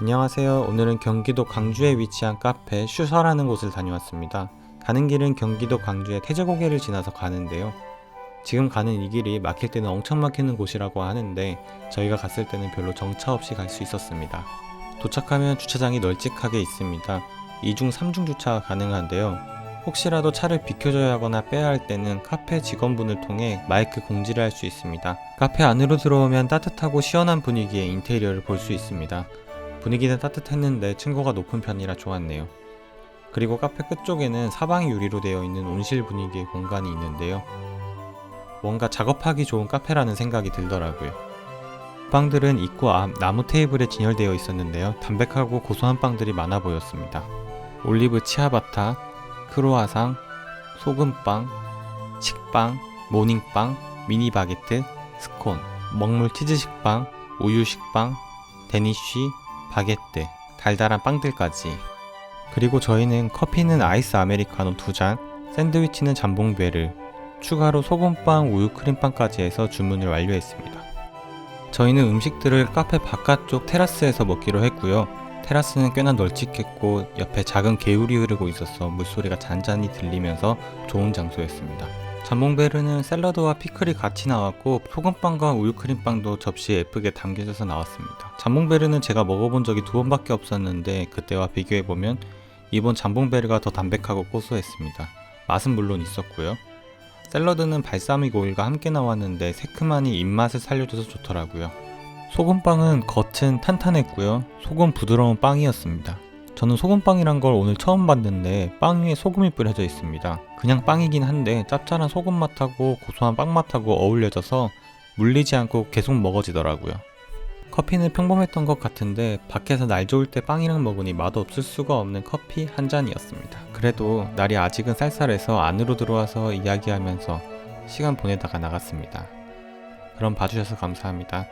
안녕하세요. 오늘은 경기도 광주에 위치한 카페 슈서라는 곳을 다녀왔습니다. 가는 길은 경기도 광주의 태제고개를 지나서 가는데요. 지금 가는 이 길이 막힐 때는 엄청 막히는 곳이라고 하는데 저희가 갔을 때는 별로 정차 없이 갈 수 있었습니다. 도착하면 주차장이 널찍하게 있습니다. 2중 3중 주차가 가능한데요. 혹시라도 차를 비켜줘야 하거나 빼야 할 때는 카페 직원분을 통해 마이크 공지를 할 수 있습니다. 카페 안으로 들어오면 따뜻하고 시원한 분위기의 인테리어를 볼 수 있습니다. 분위기는 따뜻했는데 층고가 높은 편이라 좋았네요. 그리고 카페 끝쪽에는 사방이 유리로 되어 있는 온실 분위기의 공간이 있는데요. 뭔가 작업하기 좋은 카페라는 생각이 들더라고요. 빵들은 입구 앞 나무 테이블에 진열되어 있었는데요. 담백하고 고소한 빵들이 많아 보였습니다. 올리브 치아바타, 크로아상, 소금빵, 식빵, 모닝빵, 미니 바게트, 스콘, 먹물 치즈 식빵, 우유 식빵, 데니쉬, 바게트, 달달한 빵들까지. 그리고 저희는 커피는 아이스 아메리카노 두 잔, 샌드위치는 잠봉베르, 추가로 소금빵, 우유 크림빵까지 해서 주문을 완료했습니다. 저희는 음식들을 카페 바깥쪽 테라스에서 먹기로 했고요. 테라스는 꽤나 널찍했고 옆에 작은 개울이 흐르고 있어서 물소리가 잔잔히 들리면서 좋은 장소였습니다. 잠봉베르는 샐러드와 피클이 같이 나왔고 소금빵과 우유크림빵도 접시에 예쁘게 담겨져서 나왔습니다. 잠봉베르는 제가 먹어본 적이 두 번밖에 없었는데 그때와 비교해보면 이번 잠봉베르가 더 담백하고 고소했습니다. 맛은 물론 있었고요. 샐러드는 발사믹 오일과 함께 나왔는데 새큼하니 입맛을 살려줘서 좋더라고요. 소금빵은 겉은 탄탄했고요. 속은 부드러운 빵이었습니다. 저는 소금빵이란 걸 오늘 처음 봤는데 빵 위에 소금이 뿌려져 있습니다. 그냥 빵이긴 한데 짭짤한 소금 맛하고 고소한 빵 맛하고 어울려져서 물리지 않고 계속 먹어지더라고요. 커피는 평범했던 것 같은데 밖에서 날 좋을 때 빵이랑 먹으니 맛없을 수가 없는 커피 한 잔이었습니다. 그래도 날이 아직은 쌀쌀해서 안으로 들어와서 이야기하면서 시간 보내다가 나갔습니다. 그럼 봐주셔서 감사합니다.